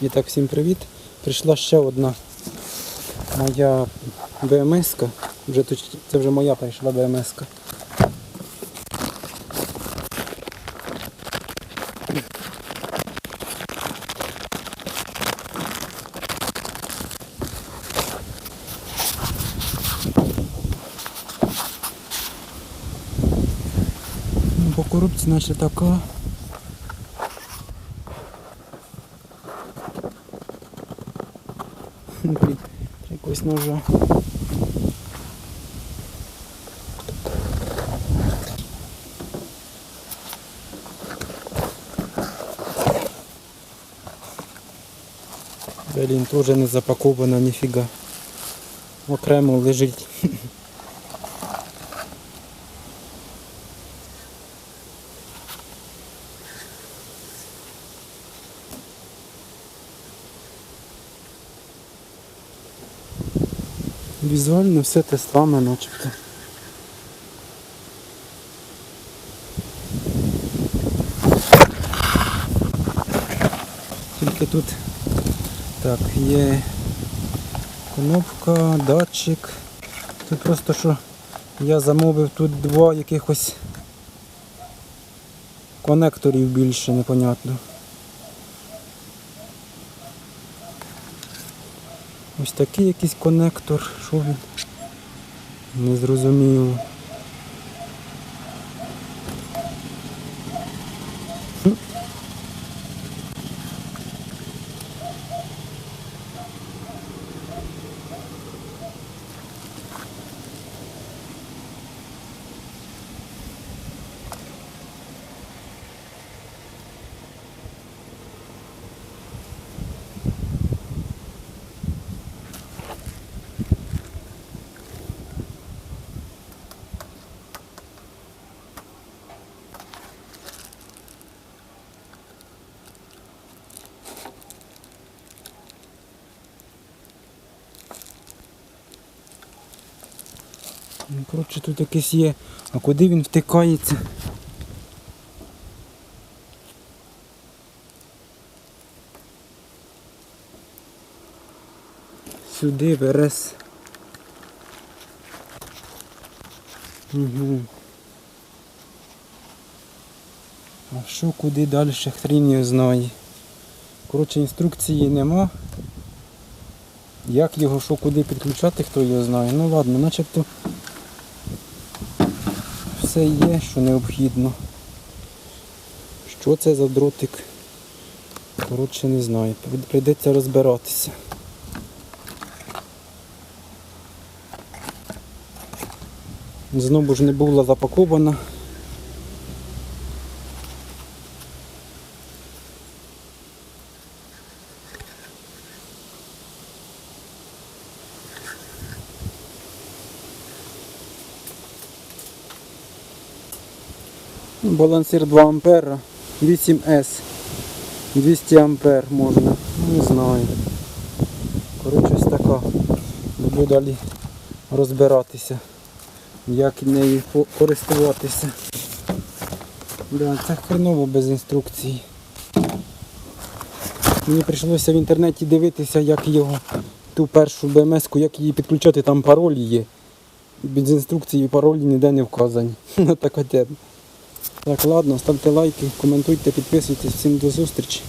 І так, всім привіт. Прийшла ще одна моя БМС. -ка. Вже це вже моя прийшла БМС. -ка. По корупції наче така. Блін, якось ножа. Блін, теж не запакована ніфіга. Окремо лежить. Візуально все те саме начебто. Тільки тут так, є кнопка, датчик. Тут просто що я замовив тут два якихось конекторів більше, непонятно. Ось такий якийсь конектор, що він? Незрозуміло. Ну, коротше, тут якийсь є. А куди він втикається? Сюди верес. Угу. А що куди далі хрін його знає. Коротше, інструкції нема. Як його що куди підключати, хто його знає. Ну ладно, начебто все є, що необхідно. Що це за дротик? Коротше, не знаю. Прийдеться розбиратися. Знову ж не була запакована. Балансир 2 ампера, 8С, 200 ампер можна, Ну, не знаю. Коротше, ось така. Буду далі розбиратися, як нею користуватися. Да, це хреново без інструкції. Мені прийшлося в інтернеті дивитися, як його, ту першу БМС-ку, як її підключати, там паролі є. Без інструкції паролі ніде не вказані. Ну така тема. Так, ладно, ставте лайки, коментуйте, підписуйтесь. Всім до зустрічі.